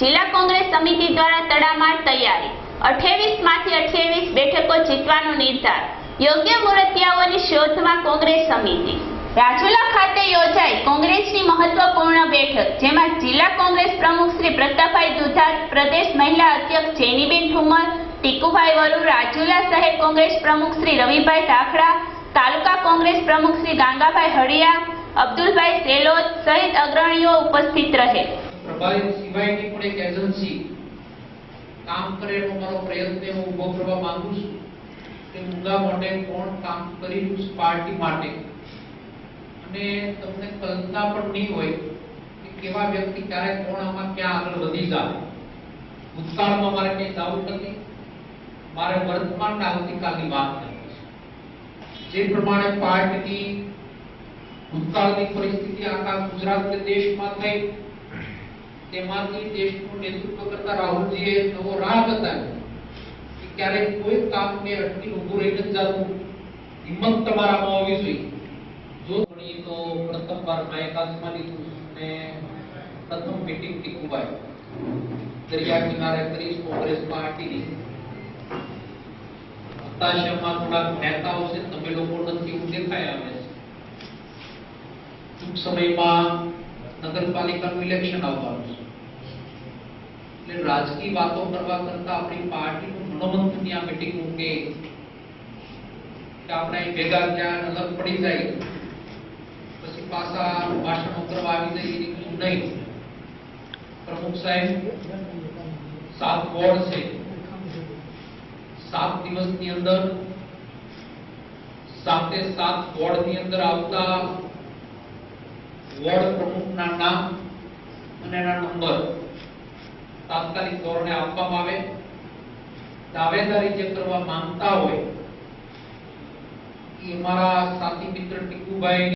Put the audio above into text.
જિલ્લા કોંગ્રેસ સમિતિ દ્વારા તડામાર તૈયારી. અઠ્યાવીસમાંથી અઠ્યાવીસ બેઠકો જીતવાનો નિર્ધાર. યોગ્ય મૂર્તિયાઓની શોધમાં કોંગ્રેસ સમિતિ. રાજુલા ખાતે યોજાઈ કોંગ્રેસની મહત્વપૂર્ણ બેઠક, જેમાં જિલ્લા કોંગ્રેસ પ્રમુખ શ્રી પ્રતાપભાઈ દુધાત પ્રદેશ મહિલા અધ્યક્ષ જેનીબેન ઠુમર, ટીકુભાઈ વરુ, રાજુલા શહેર કોંગ્રેસ પ્રમુખ શ્રી રવિભાઈ ધાખડા, તાલુકા કોંગ્રેસ પ્રમુખ શ્રી ગાંગાભાઈ હળિયા, અબ્દુલભાઈ સેલોદ સહિત અગ્રણીઓ ઉપસ્થિત રહે. પ્રભારી સિવાયની પણ એક એજન્સી કામ કરે એનો મારો પ્રયત્ન હું ઊભો કરવા માંગુ છું કે મુદ્દા માટે કોણ કામ કરી રહ્યું છે પાર્ટી માટે. અને તમને કલ્પના પણ નહીં હોય કે કેવા વ્યક્તિ ક્યારે કોણ આમાં ક્યાં આગળ વધી જાય. ભૂતકાળમાં મારે કંઈ દાવું નથી મારે વર્તમાન આવતીકાલની વાત કરવી જે પ્રમાણે પાર્ટીની ભૂતકાળની પરિસ્થિતિ આખા ગુજરાત દેશમાં થઈ તેમાંથી દેશનું નેતૃત્વ કરતા રાહુલજીએ નવો રાહ બતાવ્યો કે ક્યારેક કોઈ કામને અટકી ઊભું રહીને જ જતું હિંમત તમારામાં હોવી જોઈએ જો ગણી તો પ્રથમ વાર નાયકાસમાં લીધું ને પ્રથમ મીટિંગ ટીકુભાઈ દરિયા કિનારે કરી કોંગ્રેસ પાર્ટીની હતાશામાં થોડાક નેતાઓ છે તમે લોકો નથી એવું દેખાય આવે છે ટૂંક સમયમાં નગરપાલિકાનું ઇલેક્શન આવવાનું છે એટલે રાજકીય વાતો કરવા કરતા આપણી પાર્ટીનું મનોમંથન ની આ મીટિંગ મૂકે કે આપણે અહીં ભેગા થયા અને અલગ પડી જાય પછી પાછા ભાષણો કરવા આવી જાય એની કશું નહીં પ્રમુખ સાહેબ સાત વોર્ડ છે સાત દિવસની અંદર સાતે સાત વોર્ડની અંદર આવતા વોર્ડ પ્રમુખના નામ અને એના નંબર તાત્કાલિક ધોરણે આપવામાં આવે. દાવેદારી જે કરવા માંગતા હોય, એ મારા સાથી મિત્ર ટીકુભાઈ